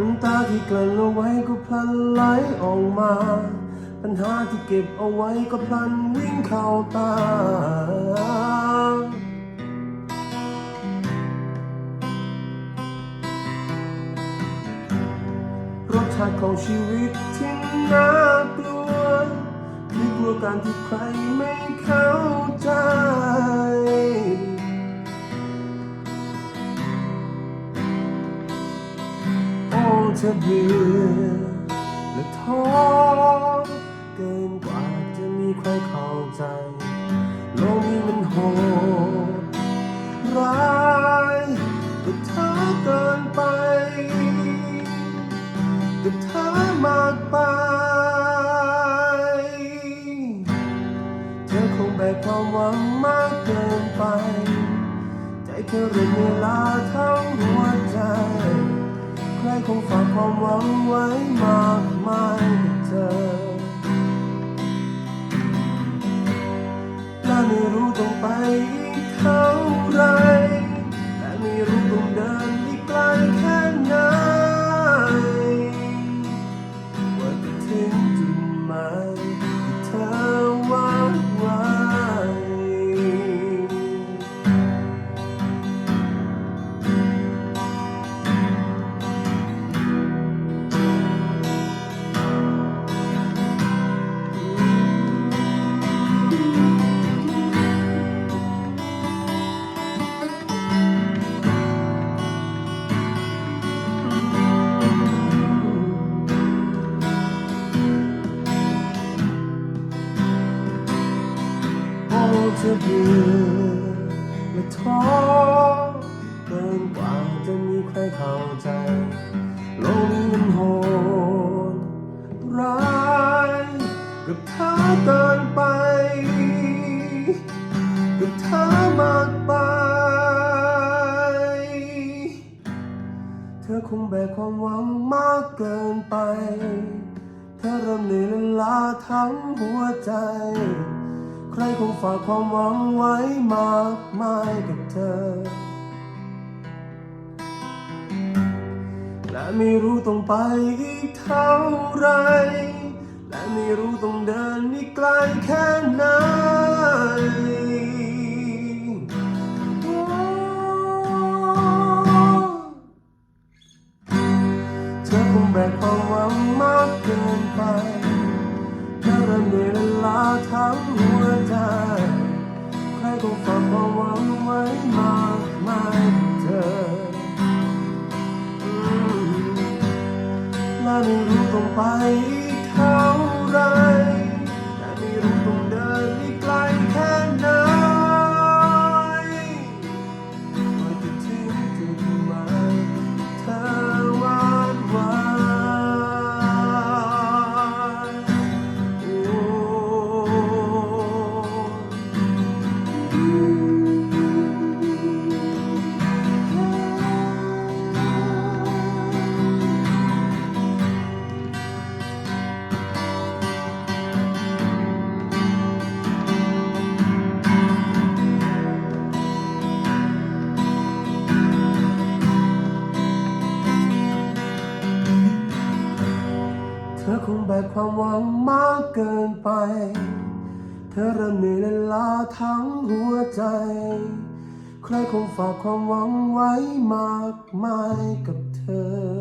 น้ำตาที่กลั่นเอาไว้ก็พลันไหลออกมา ปัญหาที่เก็บเอาไว้ก็พลันวิ่งเข้าตา รสชาติของชีวิตที่น่ากลัวคือกลัวการที่ใครไม่เข้าใจ โอ้เธอเบื่อและท้อเกินกว่าจะมีใครเข้าใจโลกนี้มันโหดร้ายกับเธอเกินไปกับเธอมากไป เธอคงแบกความหวังมากเกินไป ใจเธอเริ่มเวลาทั้งหัวใจ ใครคงฝากความหวังไว้มากมายกับเธอถ้าไม่รู้ต้องไปอีกเท่าไร ธอเบื่อและท้อเกินกว่าจะมีใครเข้าใจโลกนี้มันโหดร้ายกับเธอเกินไปกับเธอมากไป เธอคงแบกความหวังมากเกินไป เธอเริ่มเหนื่อยละล้าทั้งหัวใจ ใครคงฝากความหวังไว้มากมายกับเธอ และไม่รู้ต้องไปอีกเท่าไร และไม่รู้ต้องเดินอีกไกลแค่ไหนเธอคงแบกความหวังมากเกินไป ธอเริ่มเหนื่อยและล้าทั้งหัวใจ ใครคงฝากความหวังไว้มากมายเธอและไม่รู้ต้องไปอีกเท่าไร งแบกความหวังมากเกินไป เธอเริ่มเหนื่อยและล้าทั้งหัวใจ ใครคงฝากความหวังไว้มากมายกับเธอ